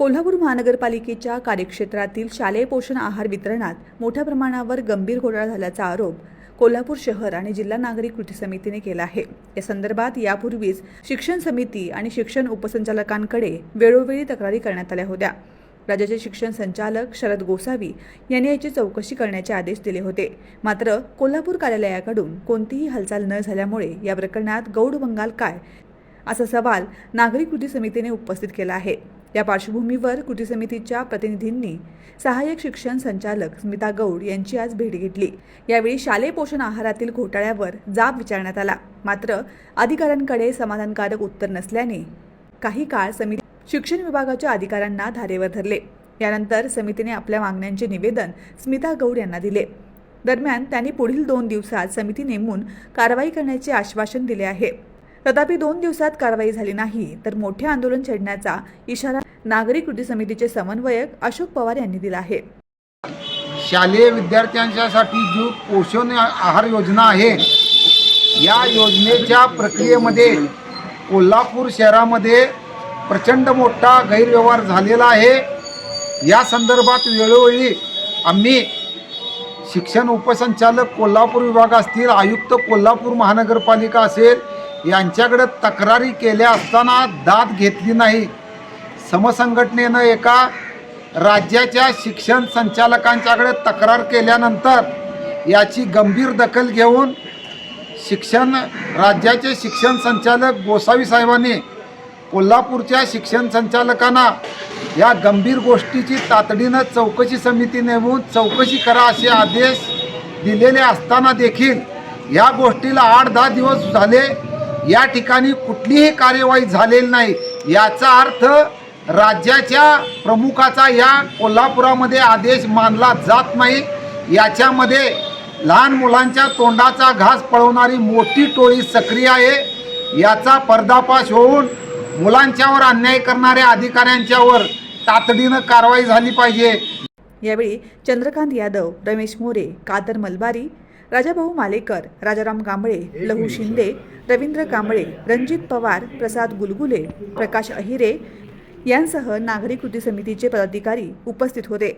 कोल्हापूर महानगरपालिकेच्या कार्यक्षेत्रातील शालेय पोषण आहार वितरणात मोठ्या प्रमाणावर गंभीर घोटाळा झाल्याचा आरोप कोल्हापूर शहर आणि जिल्हा नागरी कृती समितीने केला आहे. या संदर्भात यापूर्वीच शिक्षण समिती आणि शिक्षण उपसंचालकांकडे वेळोवेळी तक्रारी करण्यात आल्या होत्या. राज्याचे शिक्षण संचालक शरद गोसावी यांनी याची चौकशी करण्याचे आदेश दिले होते. मात्र कोल्हापूर कार्यालयाकडून कोणतीही हालचाल न झाल्यामुळे या प्रकरणात गौड बंगाल काय? असा सवाल नागरिक कृती समितीने उपस्थित केला आहे. या पार्श्वभूमीवर कृती समितीच्या प्रतिनिधींनी सहाय्यक शिक्षण संचालक स्मिता गौड यांची आज भेट घेतली. यावेळी शालेय पोषण आहारातील घोटाळ्यावर जाब विचारण्यात आला. मात्र अधिकाऱ्यांकडे समाधानकारक उत्तर नसल्याने काही काळ समिती शिक्षण विभागाच्या अधिकाऱ्यांना धारेवर धरले. यानंतर समितीने आपल्या मागण्यांचे निवेदन स्मिता गौड यांना दिले. दरम्यान त्यांनी पुढील दोन दिवसात समिती नेमून कारवाई करण्याचे आश्वासन दिले आहे. तथापि दोन दिवसात कारवाई झाली नाही तर मोठे आंदोलन छेडण्याचा इशारा नागरिक कृती समितीचे समन्वयक अशोक पवार यांनी दिला आहे. शालेय विद्यार्थ्यांच्यासाठी जो पोषण आहार योजना आहे या योजनेच्या प्रक्रियेमध्ये कोल्हापूर शहरामध्ये प्रचंड मोठा गैरव्यवहार झालेला आहे. या संदर्भात वेळोवेळी आम्ही शिक्षण उपसंचालक कोल्हापूर विभाग असतील आयुक्त कोल्हापूर महानगरपालिका असेल यांच्याकडे तक्रारी केल्या असताना दाद घेतली नाही. समसंघटनेनं एका राज्याच्या शिक्षण संचालकांच्याकडे तक्रार केल्यानंतर याची गंभीर दखल घेऊन शिक्षण राज्याचे शिक्षण संचालक गोसावी साहेबांनी कोल्हापूरच्या शिक्षण संचालकांना या गंभीर गोष्टीची तातडीनं चौकशी समिती नेमून चौकशी करा असे आदेश दिलेले असताना देखील या गोष्टीला आठ दहा दिवस झाले. या ठिकाणी कुठलीही कार्यवाही झालेली नाही. याचा अर्थ राज्याच्या प्रमुखाचा या कोल्हापुरामध्ये आदेश मानला जात नाही. याच्यामध्ये लहान मुलांच्या तोंडाचा घास पळवणारी मोठी टोळी सक्रिय आहे. याचा पर्दापाश होऊन मुलांच्यावर अन्याय करणाऱ्या अधिकाऱ्यांच्यावर तातडीनं कारवाई झाली पाहिजे. यावेळी चंद्रकांत यादव रमेश मोरे कादर मलबारी राजाभाऊ मालेकर राजाराम कांबळे लहू शिंदे रवींद्र कांबळे रणजित पवार प्रसाद गुलगुले प्रकाश अहिरे यांसह नागरिक कृती समितीचे पदाधिकारी उपस्थित होते.